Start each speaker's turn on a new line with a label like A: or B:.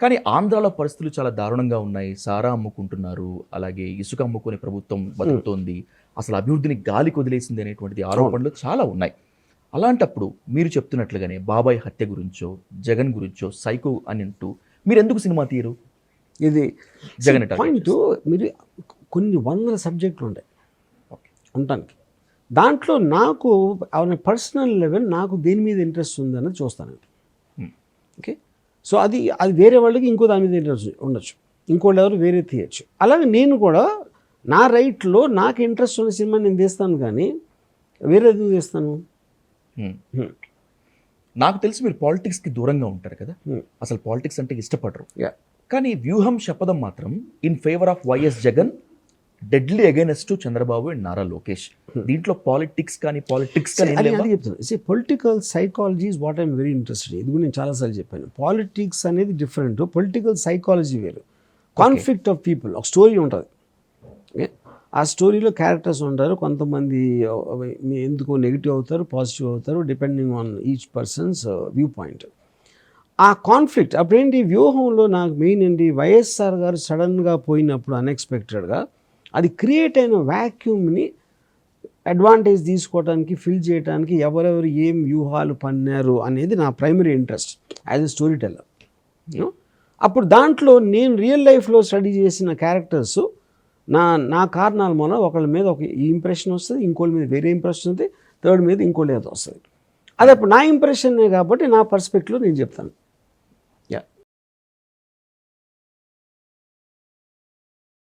A: కానీ ఆంధ్రాలో పరిస్థితులు చాలా దారుణంగా ఉన్నాయి. సారా అమ్ముకుంటున్నారు. అలాగే ఇసుక అమ్ముకునే ప్రభుత్వం బతుకుతోంది. అసలు అభివృద్ధిని గాలికి వదిలేసింది అనేటువంటిది ఆరోపణలు చాలా ఉన్నాయి. అలాంటప్పుడు మీరు చెప్తున్నట్లుగానే బాబాయ్ హత్య గురించో జగన్ గురించో సైకో అని అంటూ మీరు ఎందుకు సినిమా తీయరు?
B: ఇది
A: జగన్
B: పాయింట్ మీరు కొన్ని వందల సబ్జెక్టులు ఉంటాయి. ఉండటానికి. దాంట్లో నాకు పర్సనల్ లెవెల్ నాకు దేని మీద ఇంట్రెస్ట్ ఉందన్నది చూస్తాను
A: Hmm.
B: ఓకే? సో అది అది వేరే వాళ్ళకి ఇంకో దాని మీద ఇంట్రెస్ట్ ఉండొచ్చు ఇంకోళ్ళు ఎవరు వేరే తీయచ్చు అలాగే నేను కూడా నా రైట్లో నాకు ఇంట్రెస్ట్ ఉన్న సినిమా నేను తీస్తాను కానీ వేరే ఎందుకు తీస్తాను.
A: నాకు తెలిసి మీరు పాలిటిక్స్కి దూరంగా ఉంటారు కదా. అసలు పాలిటిక్స్ అంటే ఇష్టపడరు. కానీ వ్యూహం శపథం మాత్రం in favour of Y S Jagan deadly against Chandrababu and Nara Lokesh. దీంట్లో పాలిటిక్స్ కానీ పాలిటిక్స్ కానీ
B: చెప్తాను political psychology is what I'm very interested ఇది కూడా నేను చాలాసార్లు చెప్పాను. పాలిటిక్స్ అనేది డిఫరెంట్ పొలిటికల్ సైకాలజీ వేరు. కాన్ఫ్లిక్ట్ ఆఫ్ పీపుల్ ఒక స్టోరీ ఉంటుంది. ఓకే ఆ స్టోరీలో క్యారెక్టర్స్ ఉంటారు. కొంతమంది ఎందుకు నెగిటివ్ అవుతారు పాజిటివ్ అవుతారు depending on each person's view point ఆ కాన్ఫ్లిక్ట్ అప్పుడేంటి? వ్యూహంలో నాకు మెయిన్ ఏంటి? వైఎస్ఆర్ గారు సడన్గా పోయినప్పుడు అన్ఎక్స్పెక్టెడ్గా అది క్రియేట్ అయిన వ్యాక్యూమ్ని అడ్వాంటేజ్ తీసుకోవడానికి ఫిల్ చేయడానికి ఎవరెవరు ఏం వ్యూహాలు పన్నారు అనేది నా primary interest as a storyteller అప్పుడు దాంట్లో నేను రియల్ లైఫ్లో స్టడీ చేసిన క్యారెక్టర్స్ నా నా కారణాల మూలం ఒకళ్ళ మీద ఒక ఇంప్రెషన్ వస్తుంది ఇంకోళ్ళ మీద వేరే ఇంప్రెషన్ ఉంది థర్డ్ మీద ఇంకోళ్ళ ఏదో వస్తుంది. అది అప్పుడు నా ఇంప్రెషనే కాబట్టి నా పర్స్పెక్టివ్లో నేను చెప్తాను.